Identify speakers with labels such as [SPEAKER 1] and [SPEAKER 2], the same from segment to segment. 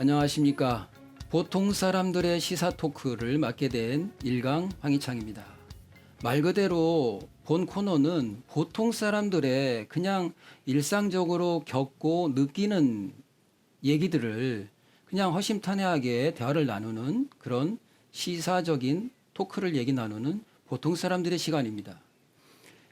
[SPEAKER 1] 안녕하십니까. 보통 사람들의 시사 토크를 맡게 된 일강 황희창입니다. 말 그대로 본 코너는 보통 사람들의 그냥 일상적으로 겪고 느끼는 얘기들을 그냥 허심탄회하게 대화를 나누는 그런 시사적인 토크를 얘기 나누는 보통 사람들의 시간입니다.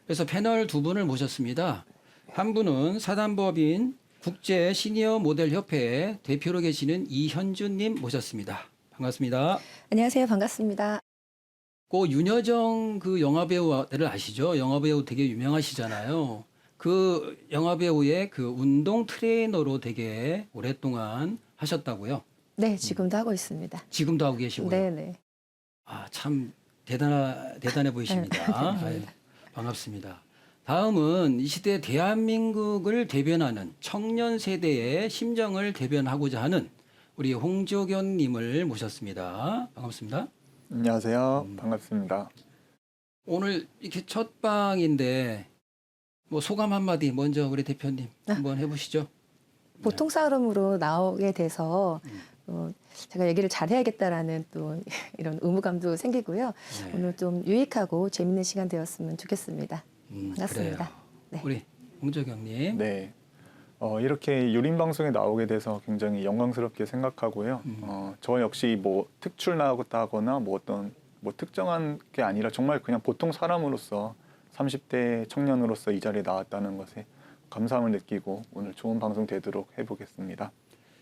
[SPEAKER 1] 그래서 패널 두 분을 모셨습니다. 한 분은 사단법인 국제 시니어 모델 협회의 대표로 계시는 이현주님 모셨습니다. 반갑습니다.
[SPEAKER 2] 안녕하세요. 반갑습니다.
[SPEAKER 1] 고 윤여정 그 영화 배우를 아시죠? 영화 배우 되게 유명하시잖아요. 그 영화 배우의 그 운동 트레이너로 되게 오랫동안 하셨다고요.
[SPEAKER 2] 네, 지금도 하고 있습니다.
[SPEAKER 1] 지금도 하고 계시고요.
[SPEAKER 2] 네, 네.
[SPEAKER 1] 아, 참 대단하, 대단해 보이십니다. 아유, 반갑습니다. 다음은 이 시대 대한민국을 대변하는 청년 세대의 심정을 대변하고자 하는 우리 홍조견 님을 모셨습니다. 반갑습니다.
[SPEAKER 3] 안녕하세요.
[SPEAKER 1] 음.
[SPEAKER 3] 반갑습니다.
[SPEAKER 1] 오늘 이렇게 첫 방인데 뭐 소감 한마디 먼저 우리 대표님 한번 해보시죠.
[SPEAKER 2] 보통 사람으로 나오게 돼서
[SPEAKER 1] 음.
[SPEAKER 2] 어, 제가 얘기를 잘 해야겠다라는 또 이런 의무감도 생기고요.
[SPEAKER 1] 네.
[SPEAKER 2] 오늘 좀 유익하고 재밌는 시간 되었으면 좋겠습니다.
[SPEAKER 1] 음. 그래요.
[SPEAKER 2] 네.
[SPEAKER 1] 우리 홍조경님.
[SPEAKER 3] 네. 어, 이렇게 유림 방송에 나오게 돼서 굉장히 영광스럽게 생각하고요.
[SPEAKER 1] 음.
[SPEAKER 3] 어, 저 역시 뭐 특출 나왔다거나 뭐 어떤 뭐 특정한 게 아니라 정말 그냥 보통 사람으로서 30대 청년으로서 이 자리에 나왔다는 것에 감사함을 느끼고 오늘 좋은 방송 되도록 해보겠습니다.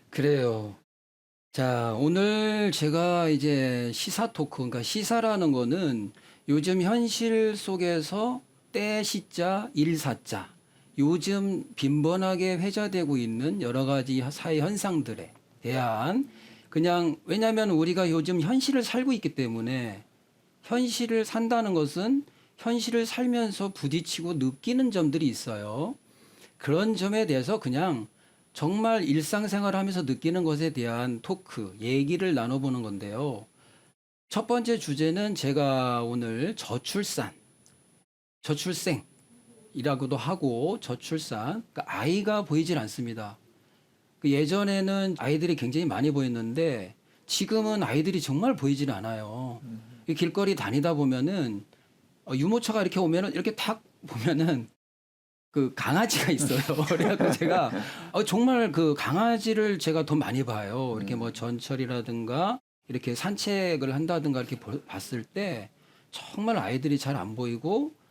[SPEAKER 1] 그래요. 자, 오늘 제가 이제 시사 토크, 그러니까 시사라는 거는 요즘 현실 속에서 때 시자, 일사자, 요즘 빈번하게 회자되고 있는 여러 가지 사회 현상들에 대한 그냥 왜냐하면 우리가 요즘 현실을 살고 있기 때문에 현실을 산다는 것은 현실을 살면서 부딪히고 느끼는 점들이 있어요. 그런 점에 대해서 그냥 정말 일상생활 하면서 느끼는 것에 대한 토크, 얘기를 나눠보는 건데요. 첫 번째 주제는 제가 오늘 저출산, 저출생이라고도 하고 저출산, 그러니까 아이가 보이질 않습니다. 그 예전에는 아이들이 굉장히 많이 보였는데 지금은 아이들이 정말 보이질 않아요. 이 길거리 다니다 보면은 어, 유모차가 이렇게 오면은 이렇게 탁 보면은 그 강아지가 있어요. 그래갖고 제가 어, 정말 그 강아지를 제가 더 많이 봐요. 이렇게 뭐 전철이라든가 이렇게 산책을 한다든가 이렇게 보- 봤을 때 정말 아이들이 잘 안 보이고 어,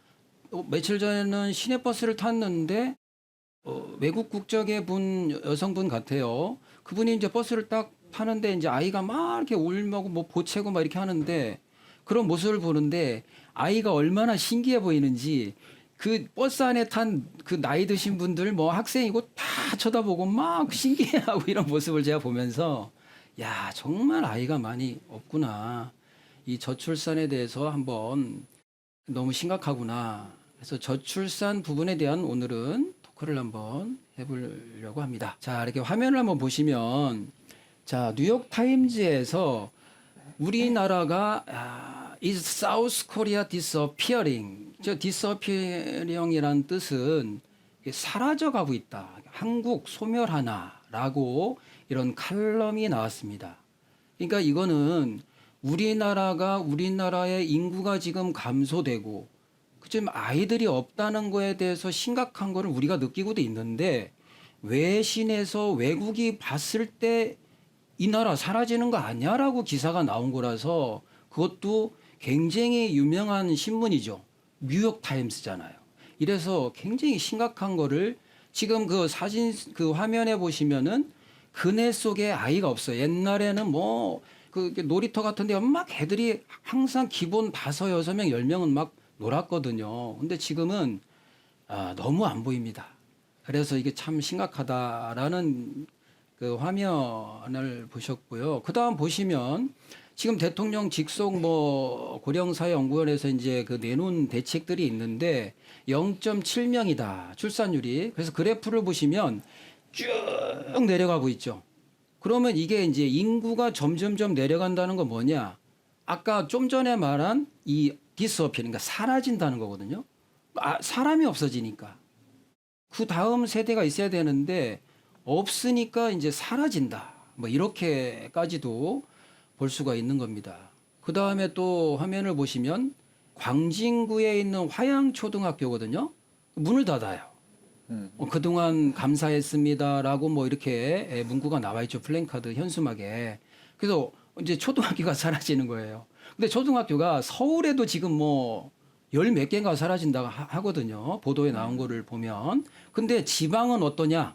[SPEAKER 1] 며칠 전에는 시내버스를 탔는데 어, 외국 국적의 분 여성분 같아요. 그분이 이제 버스를 딱 타는데 이제 아이가 막 이렇게 울먹고 뭐 보채고 막 이렇게 하는데 그런 모습을 보는데 아이가 얼마나 신기해 보이는지 그 버스 안에 탄 그 나이 드신 분들 뭐 학생이고 다 쳐다보고 막 신기해하고 이런 모습을 제가 보면서 야 정말 아이가 많이 없구나 이 저출산에 대해서 한번 너무 심각하구나 그래서 저출산 부분에 대한 오늘은 토크를 한번 해보려고 합니다 자 이렇게 화면을 한번 보시면 자 뉴욕 타임즈에서 우리나라가 아, is South Korea disappearing. 저 disappearing이란 뜻은 이게 사라져 가고 있다. 한국 소멸하나라고 이런 칼럼이 나왔습니다. 그러니까 이거는 우리나라가 우리나라의 인구가 지금 감소되고 지금 아이들이 없다는 거에 대해서 심각한 거를 우리가 느끼고도 있는데 외신에서 외국이 봤을 때 이 나라 사라지는 거 아니야라고 기사가 나온 거라서 그것도 굉장히 유명한 신문이죠. 뉴욕 타임스잖아요. 이래서 굉장히 심각한 거를 지금 그 사진 그 화면에 보시면은 그네 속에 아이가 없어요. 옛날에는 뭐 그 놀이터 같은 데 막 애들이 항상 기본 다섯 여섯 명 열 명은 막 놀았거든요. 근데 지금은 아, 너무 안 보입니다. 그래서 이게 참 심각하다라는 그 화면을 보셨고요. 그 다음 보시면 지금 대통령 직속 뭐 고령사회연구원에서 이제 그 내놓은 대책들이 있는데 0.7명이다 출산율이. 그래서 그래프를 보시면 쭉 내려가고 있죠. 그러면 이게 이제 인구가 점점점 내려간다는 건 뭐냐? 아까 좀 전에 말한 이 디스어필, 그러니까 사라진다는 거거든요. 아, 사람이 없어지니까. 그 다음 세대가 있어야 되는데 없으니까 이제 사라진다. 뭐 이렇게까지도 볼 수가 있는 겁니다. 그 다음에 또 화면을 보시면 광진구에 있는 화양초등학교거든요. 문을 닫아요.
[SPEAKER 3] 음.
[SPEAKER 1] 어, 그동안 감사했습니다라고 뭐 이렇게 에, 문구가 나와 있죠. 플랜카드 현수막에. 그래서 이제 초등학교가 사라지는 거예요. 근데 초등학교가 서울에도 지금 뭐 열 몇 개가 사라진다고 하- 하거든요. 보도에 나온 거를 보면. 근데 지방은 어떠냐?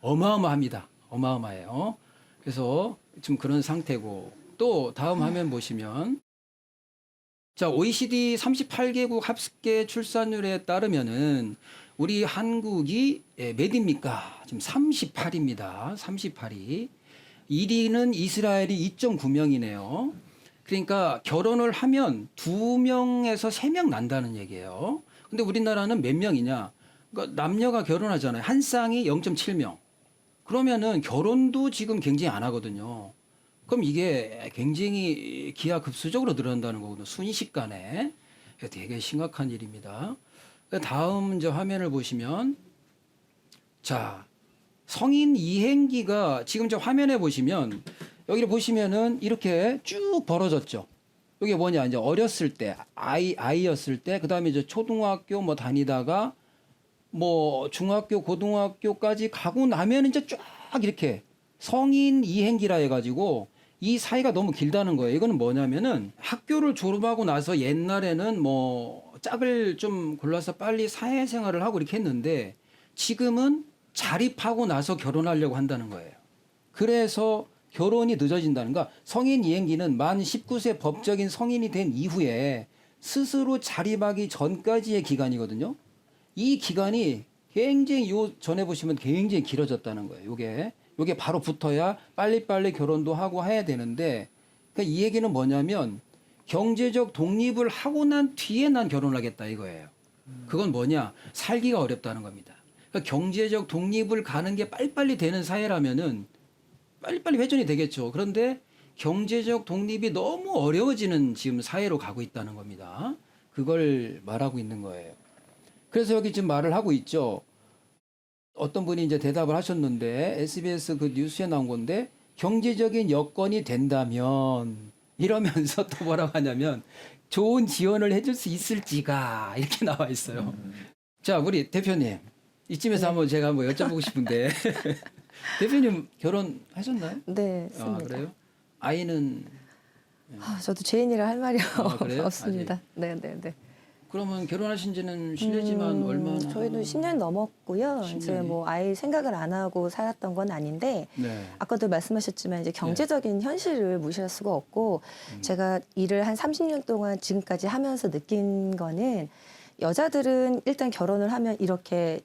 [SPEAKER 1] 어마어마합니다. 어마어마해요. 그래서 지금 그런 상태고 또 다음 화면 보시면 자, OECD 38개국 합계 출산율에 따르면은 우리 한국이 예, 몇 입니까? 지금 38입니다. 38이. 1위는 이스라엘이 2.9명이네요. 그러니까 결혼을 하면 2명에서 3명 난다는 얘기예요. 근데 우리나라는 몇 명이냐? 그러니까 남녀가 결혼하잖아요. 한 쌍이 0.7명. 그러면은 결혼도 지금 굉장히 안 하거든요. 그럼 이게 굉장히 기하급수적으로 늘어난다는 거거든요. 순식간에. 되게 심각한 일입니다. 다음 이제 화면을 보시면 자 성인 이행기가 지금 저 화면에 보시면 여기를 보시면은 이렇게 쭉 벌어졌죠. 이게 뭐냐 이제 어렸을 때 아이 아이였을 때 그다음에 이제 초등학교 뭐 다니다가 뭐 중학교 고등학교까지 가고 나면 이제 쫙 이렇게 성인 이행기라 해가지고 이 사이가 너무 길다는 거예요. 이거는 뭐냐면은 학교를 졸업하고 나서 옛날에는 뭐 짝을 좀 골라서 빨리 사회생활을 하고 이렇게 했는데 지금은 자립하고 나서 결혼하려고 한다는 거예요. 그래서 결혼이 늦어진다는 거. 성인 이행기는 만 19세 법적인 성인이 된 이후에 스스로 자립하기 전까지의 기간이거든요. 이 기간이 굉장히 요 전에 보시면 굉장히 길어졌다는 거예요. 요게 요게 바로 붙어야 빨리빨리 결혼도 하고 해야 되는데 그러니까 이 얘기는 뭐냐면 경제적 독립을 하고 난 뒤에 난 결혼하겠다 이거예요. 그건 뭐냐? 살기가 어렵다는 겁니다. 그러니까 경제적 독립을 가는 게 빨리빨리 되는 사회라면은 빨리빨리 회전이 되겠죠. 그런데 경제적 독립이 너무 어려워지는 지금 사회로 가고 있다는 겁니다. 그걸 말하고 있는 거예요. 그래서 여기 지금 말을 하고 있죠. 어떤 분이 이제 대답을 하셨는데 SBS 그 뉴스에 나온 건데 경제적인 여건이 된다면 이러면서 또 뭐라고 하냐면 좋은 지원을 해줄 수 있을지가 이렇게 나와 있어요. 자, 우리 대표님 이쯤에서 한번 제가 한번 여쭤보고 싶은데 대표님 결혼하셨나요?
[SPEAKER 2] 네,
[SPEAKER 1] 아,
[SPEAKER 2] 습니다
[SPEAKER 1] 그래요? 아이는
[SPEAKER 2] 아, 저도 죄인이라 할 말이
[SPEAKER 1] 아, 그래요?
[SPEAKER 2] 없습니다. 네, 네, 네.
[SPEAKER 1] 그러면 결혼하신 지는 실례지만
[SPEAKER 2] 음,
[SPEAKER 1] 얼마나?
[SPEAKER 2] 저희도 10년 넘었고요.
[SPEAKER 1] 10
[SPEAKER 2] 이제
[SPEAKER 1] 년이?
[SPEAKER 2] 뭐 아이 생각을 안 하고 살았던 건 아닌데
[SPEAKER 1] 네.
[SPEAKER 2] 아까도 말씀하셨지만 이제 경제적인 현실을 무시할 수가 없고
[SPEAKER 1] 음.
[SPEAKER 2] 제가 일을 한 30년 동안 지금까지 하면서 느낀 거는 여자들은 일단 결혼을 하면 이렇게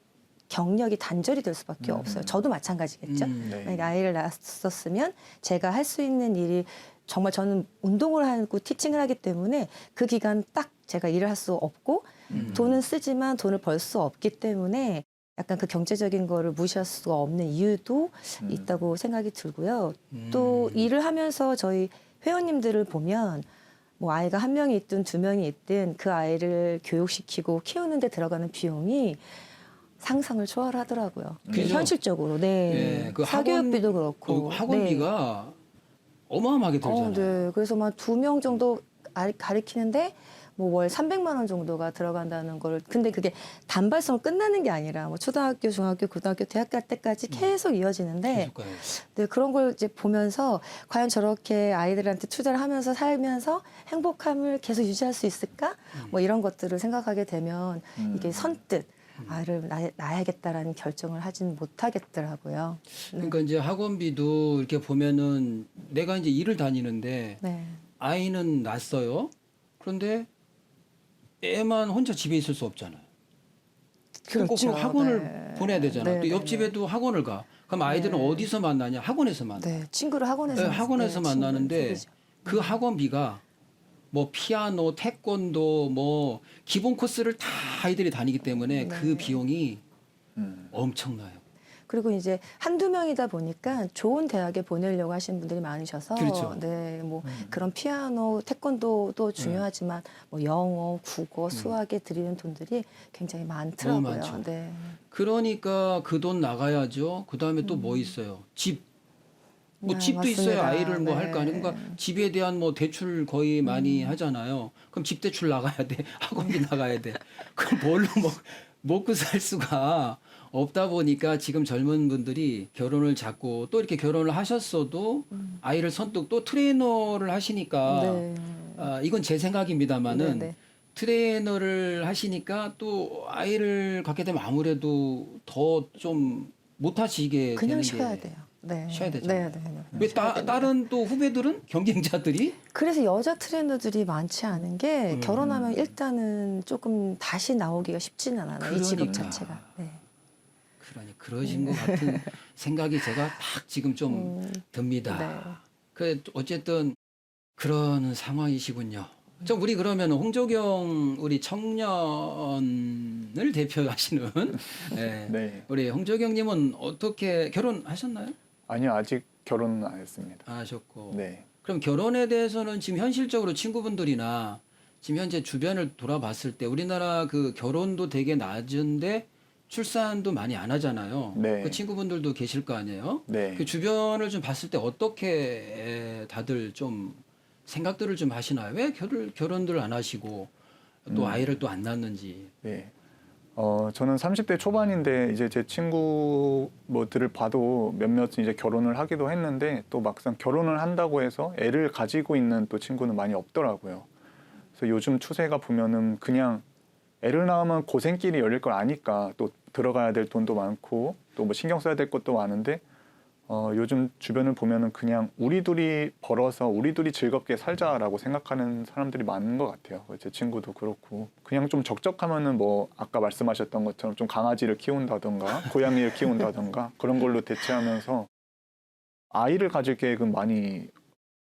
[SPEAKER 2] 경력이 단절이 될 수밖에
[SPEAKER 3] 음.
[SPEAKER 2] 없어요. 저도 마찬가지겠죠.
[SPEAKER 1] 음.
[SPEAKER 3] 네.
[SPEAKER 2] 아이를 낳았었으면 제가 할 수 있는 일이 정말 저는 운동을 하고 티칭을 하기 때문에 그 기간 딱 제가 일을 할 수 없고
[SPEAKER 1] 음.
[SPEAKER 2] 돈은 쓰지만 돈을 벌 수 없기 때문에 약간 그 경제적인 거를 무시할 수가 없는 이유도
[SPEAKER 3] 음.
[SPEAKER 2] 있다고 생각이 들고요.
[SPEAKER 1] 음.
[SPEAKER 2] 또 일을 하면서 저희 회원님들을 보면 뭐 아이가 한 명이 있든 두 명이 있든 그 아이를 교육시키고 키우는 데 들어가는 비용이 상상을 초월하더라고요.
[SPEAKER 1] 그죠?
[SPEAKER 2] 현실적으로 네
[SPEAKER 1] 예, 그
[SPEAKER 2] 사교육비도 그렇고
[SPEAKER 1] 어, 학원비가 어마어마하게
[SPEAKER 2] 네.
[SPEAKER 1] 들잖아요.
[SPEAKER 2] 어, 네. 그래서 막 두 명 정도 아- 가리키는데 뭐 월 300만 원 정도가 들어간다는 걸 근데 그게 단발성 끝나는 게 아니라 뭐 초등학교, 중학교, 고등학교, 대학 갈 때까지 계속 이어지는데
[SPEAKER 1] 계속 가요.
[SPEAKER 2] 네, 그런 걸 이제 보면서 과연 저렇게 아이들한테 투자를 하면서 살면서 행복함을 계속 유지할 수 있을까? 뭐 이런 것들을 생각하게 되면
[SPEAKER 3] 음.
[SPEAKER 2] 이게 선뜻 아이를 낳, 낳아야겠다라는 결정을 하진 못하겠더라고요. 네.
[SPEAKER 1] 그러니까 이제 학원비도 이렇게 보면은 내가 이제 일을 다니는데
[SPEAKER 2] 네.
[SPEAKER 1] 아이는 낳았어요. 그런데 애만 혼자 집에 있을 수 없잖아요. 꼭
[SPEAKER 2] 그렇죠.
[SPEAKER 1] 학원을
[SPEAKER 2] 네.
[SPEAKER 1] 보내야 되잖아.
[SPEAKER 2] 네,
[SPEAKER 1] 또
[SPEAKER 2] 네,
[SPEAKER 1] 옆집에도 학원을 가. 그럼 아이들은
[SPEAKER 2] 네.
[SPEAKER 1] 어디서 만나냐? 학원에서 만나.
[SPEAKER 2] 네, 친구를 학원에서
[SPEAKER 1] 네, 학원에서
[SPEAKER 2] 네,
[SPEAKER 1] 만나는데. 그 학원비가 뭐 피아노, 태권도 뭐 기본 코스를 다 아이들이 다니기 때문에 그
[SPEAKER 2] 네.
[SPEAKER 1] 비용이
[SPEAKER 3] 음.
[SPEAKER 1] 엄청나요.
[SPEAKER 2] 그리고 이제 한두 명이다 보니까 좋은 대학에 보내려고 하시는 분들이 많으셔서
[SPEAKER 1] 그렇죠.
[SPEAKER 2] 네, 뭐
[SPEAKER 3] 음.
[SPEAKER 2] 그런 피아노, 태권도도 중요하지만 뭐 영어,
[SPEAKER 1] 음.
[SPEAKER 2] 국어, 수학에 들이는 돈들이 굉장히 많더라고요.
[SPEAKER 1] 너무 많죠.
[SPEAKER 2] 네.
[SPEAKER 1] 그러니까 그 돈 나가야죠. 그 다음에 또 뭐 있어요? 집. 뭐
[SPEAKER 2] 네,
[SPEAKER 1] 집도
[SPEAKER 2] 맞습니다.
[SPEAKER 1] 있어야 아이를 뭐할거 아니에요.
[SPEAKER 2] 네.
[SPEAKER 1] 그러니까 집에 대한 뭐 대출 거의 많이 하잖아요. 그럼 집 대출 나가야 돼. 학원비 나가야 돼. 그럼 뭘로 먹, 먹고 살 수가 없다 보니까 지금 젊은 분들이 결혼을 잡고 또 이렇게 결혼을 하셨어도 아이를 선뜻 또 트레이너를 하시니까
[SPEAKER 2] 네.
[SPEAKER 1] 아, 이건 제 생각입니다만은
[SPEAKER 2] 네, 네.
[SPEAKER 1] 트레이너를 하시니까 또 아이를 갖게 되면 아무래도 더 좀 못하시게
[SPEAKER 2] 그냥
[SPEAKER 1] 되는
[SPEAKER 2] 쉬어야
[SPEAKER 1] 게
[SPEAKER 2] 돼요. 네.
[SPEAKER 1] 쉬어야 되잖아요.
[SPEAKER 2] 네, 네, 네.
[SPEAKER 1] 왜 따, 다른 또 후배들은 경쟁자들이
[SPEAKER 2] 그래서 여자 트레이너들이 많지 않은 게
[SPEAKER 1] 음.
[SPEAKER 2] 결혼하면 일단은 조금 다시 나오기가 쉽지는 않아요. 이 직업
[SPEAKER 1] 그러니까.
[SPEAKER 2] 자체가. 네.
[SPEAKER 1] 그러니 그러신 것 같은 생각이 제가 딱 지금 좀
[SPEAKER 2] 음,
[SPEAKER 1] 듭니다.
[SPEAKER 2] 네.
[SPEAKER 1] 그 어쨌든 그런 상황이시군요. 자, 우리 그러면 홍조경 우리 청년을 대표하시는 예,
[SPEAKER 3] 네.
[SPEAKER 1] 우리 홍조경님은 어떻게 결혼하셨나요?
[SPEAKER 3] 아니요 아직 결혼은 안 했습니다.
[SPEAKER 1] 안 하셨고.
[SPEAKER 3] 네.
[SPEAKER 1] 그럼 결혼에 대해서는 지금 현실적으로 친구분들이나 지금 현재 주변을 돌아봤을 때 우리나라 그 결혼도 되게 낮은데 출산도 많이 안 하잖아요.
[SPEAKER 3] 네.
[SPEAKER 1] 그 친구분들도 계실 거 아니에요?
[SPEAKER 3] 네.
[SPEAKER 1] 그 주변을 좀 봤을 때 어떻게 다들 좀 생각들을 좀 하시나요? 왜 결혼 결혼들 안 하시고 또
[SPEAKER 3] 음.
[SPEAKER 1] 아이를 또 안 낳는지.
[SPEAKER 3] 네. 어, 저는 30대 초반인데 이제 제 친구 뭐들을 봐도 몇몇 이제 결혼을 하기도 했는데 또 막상 결혼을 한다고 해서 애를 가지고 있는 또 친구는 많이 없더라고요. 그래서 요즘 추세가 보면은 그냥 애를 낳으면 고생길이 열릴 걸 아니까 또 들어가야 될 돈도 많고 또 뭐 신경 써야 될 것도 많은데 어, 요즘 주변을 보면은 그냥 우리 둘이 벌어서 우리 둘이 즐겁게 살자라고 생각하는 사람들이 많은 것 같아요. 제 친구도 그렇고 그냥 좀 적적하면은 뭐 아까 말씀하셨던 것처럼 좀 강아지를 키운다던가 고양이를 키운다던가 그런 걸로 대체하면서 아이를 가질 계획은 많이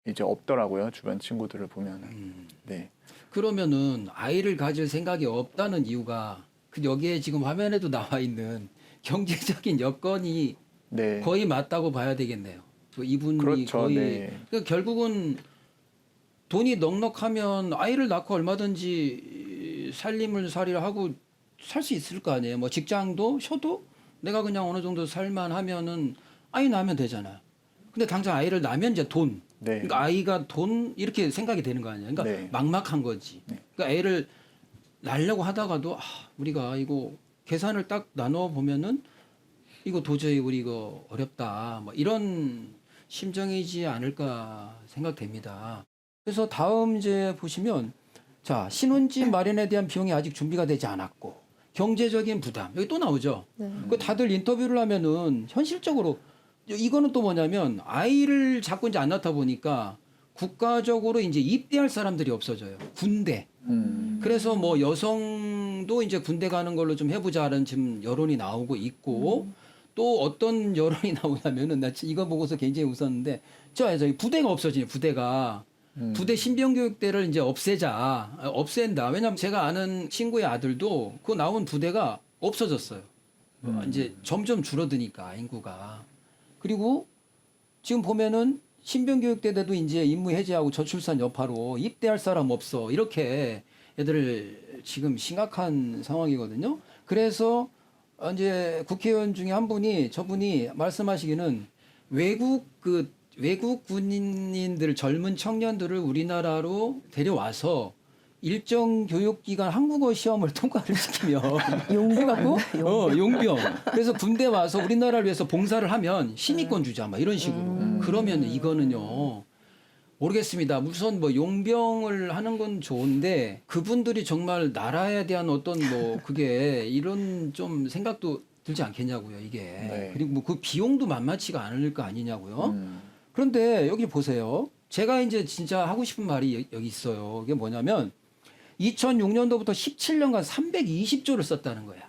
[SPEAKER 3] 이제 없더라고요. 주변 친구들을 보면은
[SPEAKER 1] 음.
[SPEAKER 3] 네.
[SPEAKER 1] 그러면은 아이를 가질 생각이 없다는 이유가 그 여기에 지금 화면에도 나와 있는 경제적인 여건이
[SPEAKER 3] 네.
[SPEAKER 1] 거의 맞다고 봐야 되겠네요. 그 이분이
[SPEAKER 3] 그렇죠.
[SPEAKER 1] 거의
[SPEAKER 3] 네.
[SPEAKER 1] 그러니까 결국은 돈이 넉넉하면 아이를 낳고 얼마든지 살림을 살이를 하고 살 수 있을 거 아니에요. 뭐 직장도 쉬어도 내가 그냥 어느 정도 살만 하면은 아이 낳으면 되잖아요. 근데 당장 아이를 낳으면 이제 돈.
[SPEAKER 3] 네.
[SPEAKER 1] 그러니까 아이가 돈 이렇게 생각이 되는 거 아니에요. 그러니까
[SPEAKER 3] 네.
[SPEAKER 1] 막막한 거지.
[SPEAKER 3] 네.
[SPEAKER 1] 그러니까 애를 낳으려고 하다가도 아, 우리가 이거 계산을 딱 나눠 보면은 이거 도저히 우리 이거 어렵다. 뭐 이런 심정이지 않을까 생각됩니다. 그래서 다음 이제 보시면 자 신혼집 마련에 대한 비용이 아직 준비가 되지 않았고 경제적인 부담 여기 또 나오죠.
[SPEAKER 2] 네.
[SPEAKER 1] 그 다들 인터뷰를 하면은 현실적으로 이거는 또 뭐냐면 아이를 자꾸 이제 안 낳다 보니까 국가적으로 이제 입대할 사람들이 없어져요. 군대.
[SPEAKER 3] 음.
[SPEAKER 1] 그래서 뭐 여성도 이제 군대 가는 걸로 좀 해보자는 지금 여론이 나오고 있고 또 어떤 여론이 나오냐면은 나 지- 이거 보고서 굉장히 웃었는데 저 저기 부대가 없어지네 부대가.
[SPEAKER 3] 음.
[SPEAKER 1] 부대 신병교육대를 이제 없애자 어, 없앤다. 왜냐면 제가 아는 친구의 아들도 그 나온 부대가 없어졌어요. 어, 이제 점점 줄어드니까 인구가. 그리고 지금 보면은 신병교육대대도 이제 임무 해제하고 저출산 여파로 입대할 사람 없어. 이렇게 애들 지금 심각한 상황이거든요. 그래서 어, 이제 국회의원 중에 한 분이 저분이 말씀하시기는 외국 그 외국 군인들 젊은 청년들을 우리나라로 데려와서 일정 교육 기간 한국어 시험을 통과를 시키면. 해갖고? 어 용병. 그래서 군대 와서 우리나라를 위해서 봉사를 하면 시민권 주자 막 이런 식으로. 그러면 이거는요 모르겠습니다 우선 뭐 용병을 하는 건 좋은데 그분들이 정말 나라에 대한 어떤 뭐 그게 이런 좀 생각도 들지 않겠냐고요 이게
[SPEAKER 3] 네.
[SPEAKER 1] 그리고 뭐 그 비용도 만만치가 않을 거 아니냐고요
[SPEAKER 3] 음.
[SPEAKER 1] 그런데 여기 보세요. 제가 이제 진짜 하고 싶은 말이 여- 여기 있어요. 이게 뭐냐면 2006년도부터 17년간 320조를 썼다는 거야.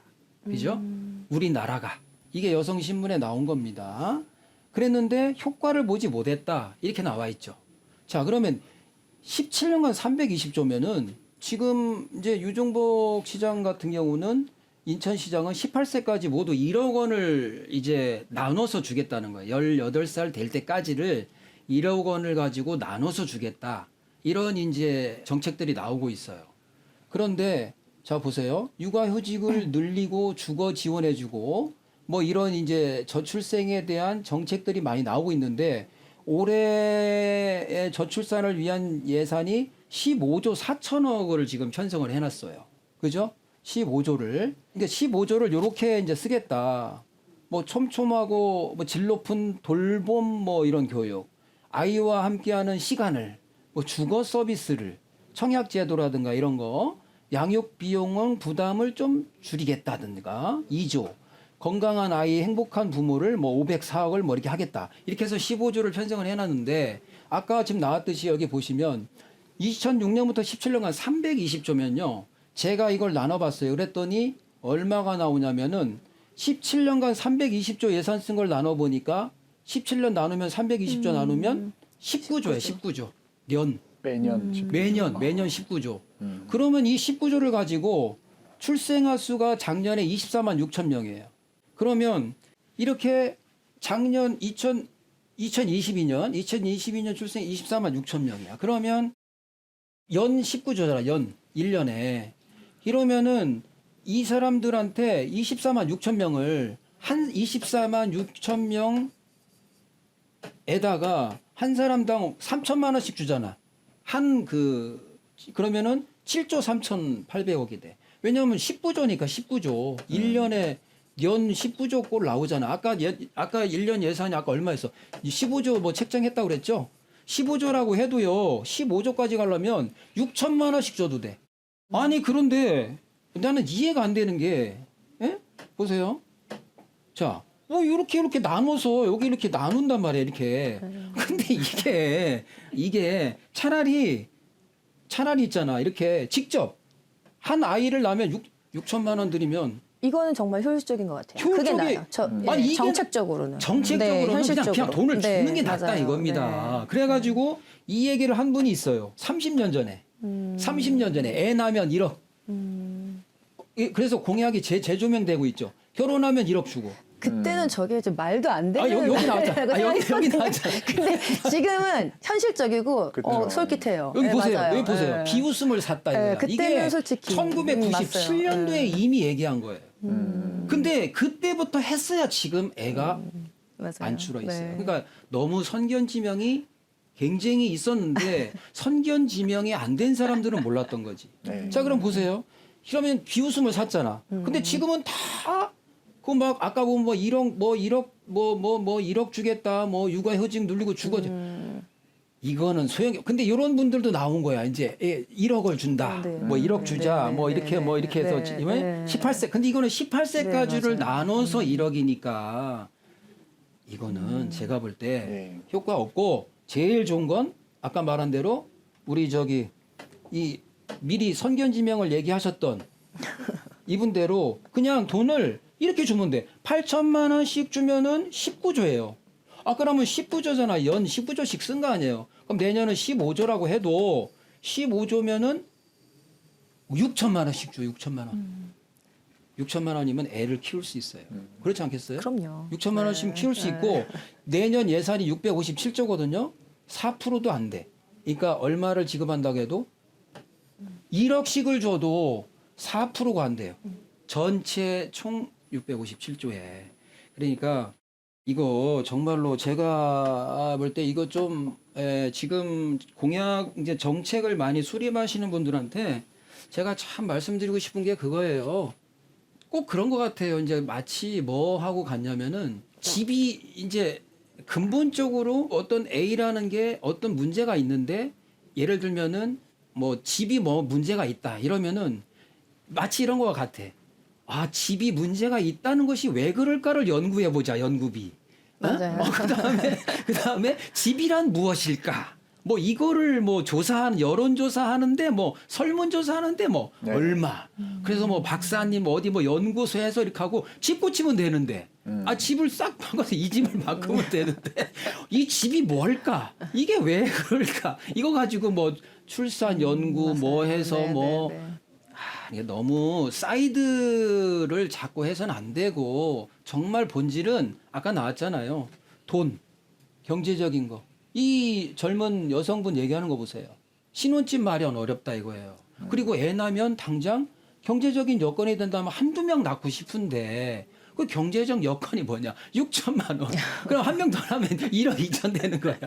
[SPEAKER 1] 그죠? 우리나라가. 이게 여성신문에 나온 겁니다. 그랬는데 효과를 보지 못했다. 이렇게 나와 있죠. 자, 그러면 17년간 320조면은 지금 이제 유종복 시장 같은 경우는 인천시장은 18세까지 모두 1억 원을 이제 나눠서 주겠다는 거예요. 18살 될 때까지를 1억 원을 가지고 나눠서 주겠다. 이런 이제 정책들이 나오고 있어요. 그런데 자 보세요. 육아휴직을 늘리고 주거 지원해주고 뭐 이런 이제 저출생에 대한 정책들이 많이 나오고 있는데 올해의 저출산을 위한 예산이 15조 4천억을 지금 편성을 해놨어요. 그죠? 15조를. 그러니까 15조를 요렇게 이제 쓰겠다. 뭐 촘촘하고 뭐 질 높은 돌봄 뭐 이런 교육, 아이와 함께하는 시간을, 뭐 주거 서비스를, 청약 제도라든가 이런 거, 양육 비용은 부담을 좀 줄이겠다든가 2조. 건강한 아이, 행복한 부모를 뭐 504억을 뭐 이렇게 하겠다. 이렇게 해서 15조를 편성을 해놨는데 아까 지금 나왔듯이 여기 보시면 2006년부터 17년간 320조면요. 제가 이걸 나눠봤어요. 그랬더니 얼마가 나오냐면은 17년간 320조 예산 쓴 걸 나눠보니까 17년 나누면 320조 나누면 19조예요. 19조. 년.
[SPEAKER 3] 매년 집-
[SPEAKER 1] 매년 매년 19조.
[SPEAKER 3] 음.
[SPEAKER 1] 그러면 이 19조를 가지고 출생아 수가 작년에 24만 6천 명이에요. 그러면 이렇게 작년 2000 2022년 2022년 출생 24만 6천 명이야. 그러면 연 19조잖아. 연 1년에. 이러면은 이 사람들한테 24만 6천 명을 한 24만 6천 명에다가 한 사람당 3천만 원씩 주잖아. 한 그 그러면은 7조 3,800억이 돼. 왜냐하면 19조니까 19조. 1년에 연 19조 꼴 나오잖아. 아까 예, 아까 1년 예산이 아까 얼마였어? 15조 뭐 책정했다고 그랬죠? 15조라고 해도요. 15조까지 가려면 6천만 원씩 줘도 돼. 아니 그런데 나는 이해가 안 되는 게 예? 보세요. 자, 뭐 이렇게 이렇게 나눠서 여기 이렇게 나눈단 말이에요, 이렇게. 근데 이게 이게 차라리 차라리 있잖아. 이렇게 직접 한 아이를 낳으면 6, 6천만 원 들이면
[SPEAKER 2] 이거는 정말 효율적인 것 같아요. 그게
[SPEAKER 1] 효율적이-
[SPEAKER 2] 나아요. 저,
[SPEAKER 1] 음.
[SPEAKER 2] 예,
[SPEAKER 1] 아니, 이게
[SPEAKER 2] 정책적으로는.
[SPEAKER 1] 정책적으로는
[SPEAKER 2] 네,
[SPEAKER 1] 그냥,
[SPEAKER 2] 현실적으로.
[SPEAKER 1] 그냥 돈을
[SPEAKER 2] 네,
[SPEAKER 1] 주는 게 낫다
[SPEAKER 2] 맞아요.
[SPEAKER 1] 이겁니다.
[SPEAKER 2] 네.
[SPEAKER 1] 그래가지고 이 얘기를 한 분이 있어요. 30년 전에.
[SPEAKER 2] 음.
[SPEAKER 1] 30년 전에 애 낳으면 1억.
[SPEAKER 2] 음.
[SPEAKER 1] 이- 그래서 공약이 재, 재조명되고 있죠. 결혼하면 1억 주고.
[SPEAKER 2] 그때는 저게 좀 말도 안 되는
[SPEAKER 1] 아, 여기, 여기 나왔잖아.
[SPEAKER 2] 말이라고
[SPEAKER 1] 아, 여기, 여기. 나왔잖아.
[SPEAKER 2] 근데 지금은 현실적이고 어, 솔깃해요.
[SPEAKER 1] 여기
[SPEAKER 2] 네,
[SPEAKER 1] 보세요.
[SPEAKER 2] 맞아요.
[SPEAKER 1] 여기 보세요.
[SPEAKER 2] 네.
[SPEAKER 1] 비웃음을 샀다 이거야.
[SPEAKER 2] 네, 그때는
[SPEAKER 1] 이게
[SPEAKER 2] 솔직히. 음,
[SPEAKER 1] 1997년도에
[SPEAKER 2] 맞아요.
[SPEAKER 1] 이미 얘기한 거예요.
[SPEAKER 3] 음.
[SPEAKER 1] 근데 그때부터 했어야 지금 애가
[SPEAKER 2] 맞아요.
[SPEAKER 1] 안 줄어 있어요.
[SPEAKER 2] 네.
[SPEAKER 1] 그러니까 너무 선견 지명이 굉장히 있었는데 선견 지명이 안 된 사람들은 몰랐던 거지.
[SPEAKER 3] 네.
[SPEAKER 1] 자 그럼 보세요. 그러면 비웃음을 샀잖아.
[SPEAKER 2] 음.
[SPEAKER 1] 근데 지금은 다 그 막 아까 보면 뭐 1억 뭐 1억 뭐 뭐 뭐 1억 주겠다 뭐 육아 휴직 눌리고 죽어지.
[SPEAKER 2] 음,
[SPEAKER 1] 이거는 소용이 근데 이런 분들도 나온 거야. 이제 예, 1억을 준다.
[SPEAKER 2] 네.
[SPEAKER 1] 뭐 1억
[SPEAKER 2] 네,
[SPEAKER 1] 주자.
[SPEAKER 2] 네,
[SPEAKER 1] 뭐
[SPEAKER 2] 네,
[SPEAKER 1] 이렇게
[SPEAKER 2] 네,
[SPEAKER 1] 뭐 이렇게 해서
[SPEAKER 2] 네,
[SPEAKER 1] 지금
[SPEAKER 2] 네.
[SPEAKER 1] 18세. 근데 이거는 18세까지를
[SPEAKER 2] 네.
[SPEAKER 1] 나눠서 1억이니까 이거는 제가 볼때
[SPEAKER 3] 네.
[SPEAKER 1] 효과 없고 제일 좋은 건 아까 말한 대로 우리 저기 이 미리 선견지명을 얘기하셨던 이분대로 그냥 돈을 이렇게 주면 돼. 8천만 원씩 주면은 19조예요. 아 그러면 19조잖아. 연 19조씩 쓴 거 아니에요. 그럼 내년은 15조라고 해도 15조면은 6천만 원씩 줘. 6천만 원. 6천만 원이면 애를 키울 수 있어요. 그렇지 않겠어요?
[SPEAKER 2] 그럼요.
[SPEAKER 1] 6천만 원씩
[SPEAKER 2] 네.
[SPEAKER 1] 키울 수 있고 내년 예산이 657조거든요. 4%도 안 돼. 그러니까 얼마를 지급한다고 해도 1억씩을 줘도 4%가 안 돼요. 전체 총 657조에. 그러니까 이거 정말로 제가 볼 때 이거 좀 에, 지금 공약 이제 정책을 많이 수립하시는 분들한테 제가 참 말씀드리고 싶은 게 그거예요. 꼭 그런 것 같아요. 이제 마치 뭐 하고 갔냐면은 집이 이제 근본적으로 어떤 A라는 게 어떤 문제가 있는데 예를 들면은 뭐 집이 뭐 문제가 있다 이러면은 마치 이런 거와 같아. 아 집이 문제가 있다는 것이 왜 그럴까를 연구해 보자 연구비. 어?
[SPEAKER 2] 맞아요.
[SPEAKER 1] 어, 그다음에 그다음에 집이란 무엇일까? 뭐 이거를 뭐 조사한 여론 조사 하는데 뭐 설문 조사 하는데 뭐
[SPEAKER 3] 네.
[SPEAKER 1] 얼마 그래서 뭐 박사님 어디 뭐 연구소에서 이렇게 하고 집 고치면 되는데
[SPEAKER 3] 음.
[SPEAKER 1] 아 집을 싹 바꿔서 이 집을 바꾸면 되는데 이 집이 뭘까 이게 왜 그럴까 이거 가지고 뭐 출산 연구 뭐
[SPEAKER 2] 맞아요.
[SPEAKER 1] 해서
[SPEAKER 2] 네,
[SPEAKER 1] 뭐
[SPEAKER 2] 네, 네.
[SPEAKER 1] 아, 이게 너무 사이드를 자꾸 해서는 안 되고 정말 본질은 아까 나왔잖아요. 돈, 경제적인 거. 이 젊은 여성분 얘기하는 거 보세요. 신혼집 마련 어렵다 이거예요. 그리고 애 낳으면 당장 경제적인 여건이 된다면 한두 명 낳고 싶은데 그 경제적 여건이 뭐냐? 6천만 원. 그럼 한 명더 하면 1억 2천 되는 거야.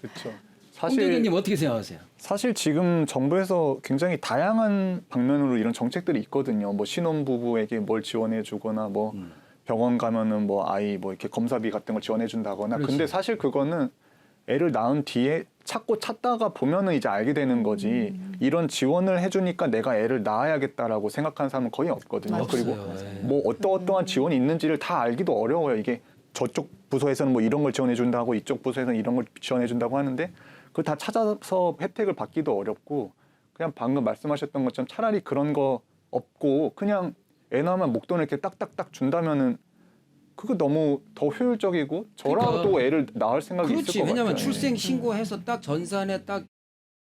[SPEAKER 3] 그렇죠.
[SPEAKER 1] 홍
[SPEAKER 3] 사실
[SPEAKER 1] 교수님 어떻게 생각하세요?
[SPEAKER 3] 사실 지금 정부에서 굉장히 다양한 방면으로 이런 정책들이 있거든요. 뭐 신혼 부부에게 뭘 지원해 주거나 뭐
[SPEAKER 1] 음.
[SPEAKER 3] 병원 가면은 뭐 아이 뭐 이렇게 검사비 같은 걸 지원해 준다거나.
[SPEAKER 1] 그렇지.
[SPEAKER 3] 근데 사실 그거는 애를 낳은 뒤에 찾고 찾다가 보면은 이제 알게 되는 거지. 이런 지원을 해주니까 내가 애를 낳아야겠다라고 생각하는 사람은 거의 없거든요. 그리고
[SPEAKER 1] 없어요. 예.
[SPEAKER 3] 뭐 어떠 어떠한 지원이 있는지를 다 알기도 어려워요. 이게 저쪽 부서에서는 뭐 이런 걸 지원해 준다고 이쪽 부서에서는 이런 걸 지원해 준다고 하는데 그걸 다 찾아서 혜택을 받기도 어렵고 그냥 방금 말씀하셨던 것처럼 차라리 그런 거 없고 그냥 애 낳으면 목돈을 이렇게 딱딱딱 준다면은 그거 너무 더 효율적이고 저라도
[SPEAKER 1] 그러니까.
[SPEAKER 3] 애를 낳을 생각이
[SPEAKER 1] 그렇지.
[SPEAKER 3] 있을 것
[SPEAKER 1] 왜냐하면
[SPEAKER 3] 같아요.
[SPEAKER 1] 출생 신고해서 딱 전산에 딱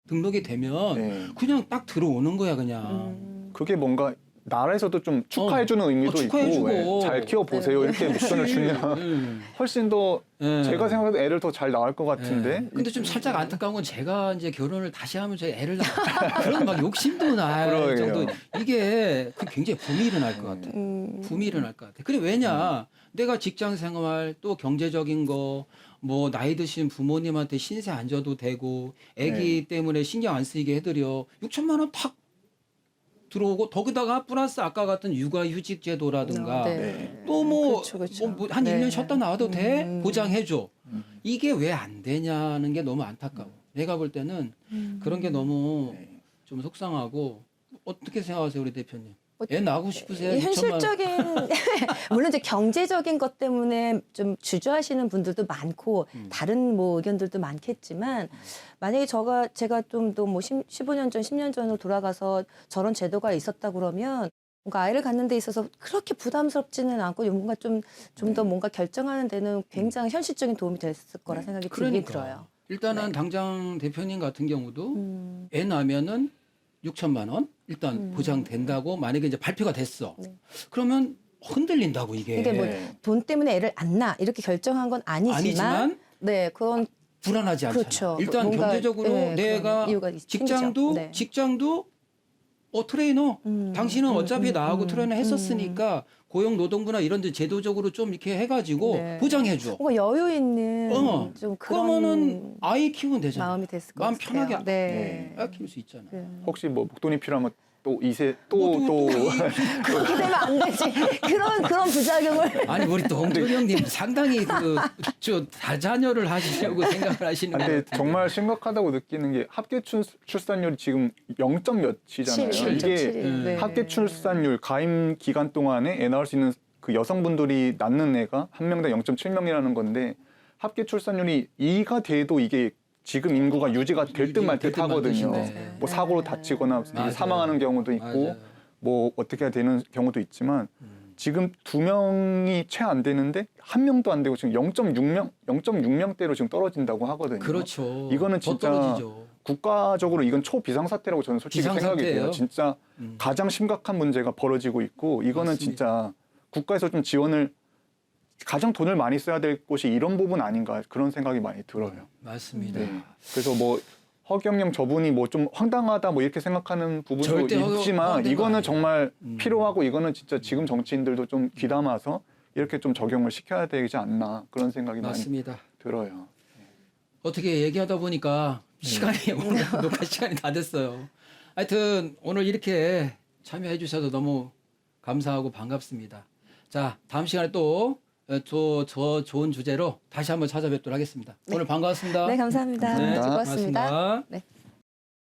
[SPEAKER 1] 등록이 되면
[SPEAKER 3] 네.
[SPEAKER 1] 그냥 딱 들어오는 거야 그냥.
[SPEAKER 2] 음.
[SPEAKER 3] 그게 뭔가 나라에서도 좀 축하해주는 의미도
[SPEAKER 1] 어, 축하해주고.
[SPEAKER 3] 있고 예, 잘 키워보세요 이렇게 목돈을 주면
[SPEAKER 1] 음.
[SPEAKER 3] 훨씬 더
[SPEAKER 1] 예.
[SPEAKER 3] 제가 생각해도 애를 더 잘 낳을 것 같은데
[SPEAKER 1] 예. 근데 좀 살짝 안타까운 건 제가 이제 결혼을 다시 하면 제 애를 낳 그런 막 욕심도 날
[SPEAKER 3] 그러게요.
[SPEAKER 1] 정도 이게 그 굉장히 붐이 일어날 것 같아.
[SPEAKER 2] 음.
[SPEAKER 1] 붐이 일어날 것 같아. 그래 왜냐? 내가 직장 생활 또 경제적인 거 뭐 나이 드신 부모님한테 신세 안 져도 되고 아기 때문에 신경 안 쓰이게 해드려 6천만 원 탁 들어오고 거기다가 플러스 아까 같은 육아휴직 제도라든가
[SPEAKER 2] 네.
[SPEAKER 3] 네.
[SPEAKER 1] 또뭐
[SPEAKER 2] 그쵸, 그쵸.
[SPEAKER 1] 한
[SPEAKER 2] 네.
[SPEAKER 1] 1년 쉬었다 나와도 돼?
[SPEAKER 2] 음.
[SPEAKER 1] 보장해줘.
[SPEAKER 3] 음.
[SPEAKER 1] 이게 왜 안 되냐는 게 너무 안타까워. 내가 볼 때는
[SPEAKER 2] 음.
[SPEAKER 1] 그런 게 너무
[SPEAKER 3] 네.
[SPEAKER 1] 좀 속상하고 어떻게 생각하세요, 우리 대표님?
[SPEAKER 2] 뭐,
[SPEAKER 1] 애 낳고 싶으세요?
[SPEAKER 2] 이
[SPEAKER 1] 6천만
[SPEAKER 2] 현실적인 물론 이제 경제적인 것 때문에 좀 주저하시는 분들도 많고
[SPEAKER 1] 음.
[SPEAKER 2] 다른 뭐 의견들도 많겠지만 만약에 저가 제가 좀 더 뭐 15년 전, 10년 전으로 돌아가서 저런 제도가 있었다 그러면 뭔가 아이를 갖는 데 있어서 그렇게 부담스럽지는 않고 뭔가 좀 좀 더 뭔가 결정하는 데는 굉장히 현실적인 도움이 됐을 거라 생각이 들긴
[SPEAKER 1] 그러니까.
[SPEAKER 2] 들어요.
[SPEAKER 1] 일단은 당장 대표님 같은 경우도
[SPEAKER 2] 음.
[SPEAKER 1] 애 낳으면은 6천만 원 일단
[SPEAKER 2] 음.
[SPEAKER 1] 보장된다고 만약에 이제 발표가 됐어.
[SPEAKER 2] 네.
[SPEAKER 1] 그러면 흔들린다고 이게.
[SPEAKER 2] 이게 뭐
[SPEAKER 3] 네.
[SPEAKER 2] 돈 때문에 애를 안 낳아 이렇게 결정한 건 아니지만,
[SPEAKER 1] 아니지만
[SPEAKER 2] 네 그런
[SPEAKER 1] 불안하지 않잖아.
[SPEAKER 2] 그렇죠.
[SPEAKER 1] 일단
[SPEAKER 2] 뭔가,
[SPEAKER 1] 경제적으로
[SPEAKER 2] 네,
[SPEAKER 1] 내가 직장도.
[SPEAKER 2] 네.
[SPEAKER 1] 직장도 어 트레이너
[SPEAKER 2] 음,
[SPEAKER 1] 당신은
[SPEAKER 2] 음,
[SPEAKER 1] 어차피
[SPEAKER 2] 음,
[SPEAKER 1] 나하고
[SPEAKER 2] 음,
[SPEAKER 1] 트레이너 했었으니까 고용노동부나 이런 데 제도적으로 좀 이렇게 해가지고
[SPEAKER 2] 네.
[SPEAKER 1] 보장해 줘.
[SPEAKER 2] 뭔가 여유 있는
[SPEAKER 1] 어.
[SPEAKER 2] 좀 그런
[SPEAKER 1] 그러면은 아이 키우면 되잖아.
[SPEAKER 2] 마음이 됐을 것
[SPEAKER 1] 마음
[SPEAKER 2] 같아요.
[SPEAKER 1] 편하게
[SPEAKER 2] 네.
[SPEAKER 1] 아 키울 수 있잖아.
[SPEAKER 2] 네.
[SPEAKER 3] 혹시 뭐 목돈이 필요하면 또 이세
[SPEAKER 1] 뭐 또-
[SPEAKER 3] 또또
[SPEAKER 2] 그렇게 되면 안 되지. 그런 그런 부작용을.
[SPEAKER 1] 아니 우리 또 홍철 형님 상당히 그저 다자녀를 하시려고 생각을 하시는 것
[SPEAKER 3] 근데
[SPEAKER 1] 같아요.
[SPEAKER 3] 정말 심각하다고 느끼는 게 합계 출, 출산율이 지금 0. 몇이잖아요.
[SPEAKER 2] 칠,
[SPEAKER 3] 이게
[SPEAKER 2] 칠,
[SPEAKER 1] 음.
[SPEAKER 2] 네.
[SPEAKER 3] 합계 출산율 가임 기간 동안에 애 낳을 수 있는 그 여성분들이 낳는 애가 한 명당 0.7명이라는 건데 합계 출산율이 2가 돼도 이게 지금 인구가 유지가 될 듯 말 듯 하거든요.
[SPEAKER 1] 말듯인데.
[SPEAKER 3] 뭐 사고로 다치거나
[SPEAKER 1] 맞아요.
[SPEAKER 3] 사망하는 경우도 있고
[SPEAKER 1] 맞아요.
[SPEAKER 3] 뭐 어떻게 되는 경우도 있지만
[SPEAKER 1] 음.
[SPEAKER 3] 지금 두 명이 채 안 되는데 한 명도 안 되고 지금 0.6명 0.6명대로 지금 떨어진다고 하거든요.
[SPEAKER 1] 그렇죠.
[SPEAKER 3] 이거는
[SPEAKER 1] 더
[SPEAKER 3] 진짜. 국가적으로 이건 초비상 사태라고 저는 솔직히 생각이
[SPEAKER 1] 비상사태예요.
[SPEAKER 3] 돼요. 진짜
[SPEAKER 1] 음.
[SPEAKER 3] 가장 심각한 문제가 벌어지고 있고 이거는
[SPEAKER 1] 맞습니다.
[SPEAKER 3] 진짜 국가에서 좀 지원을 가장 돈을 많이 써야 될 곳이 이런 부분 아닌가 그런 생각이 많이 들어요.
[SPEAKER 1] 맞습니다.
[SPEAKER 3] 네. 그래서 뭐 허경영 저분이 뭐 좀 황당하다 뭐 이렇게 생각하는 부분도 있지만 이거는. 정말
[SPEAKER 1] 음.
[SPEAKER 3] 필요하고 이거는 진짜 지금 정치인들도 좀 귀담아서 이렇게 좀 적용을 시켜야 되지 않나 그런 생각이 많이
[SPEAKER 1] 맞습니다.
[SPEAKER 3] 들어요.
[SPEAKER 1] 어떻게 얘기하다 보니까
[SPEAKER 3] 네.
[SPEAKER 1] 시간이 오늘 녹화 시간이 다 됐어요. 하여튼 오늘 이렇게 참여해 주셔서 너무 감사하고 반갑습니다. 자 다음 시간에 또 저 저 좋은 주제로 다시 한번 찾아뵙도록 하겠습니다. 오늘 반가웠습니다.
[SPEAKER 2] 네, 감사합니다.
[SPEAKER 3] 감사합니다.
[SPEAKER 2] 즐거웠습니다.
[SPEAKER 1] 고맙습니다.
[SPEAKER 2] 네.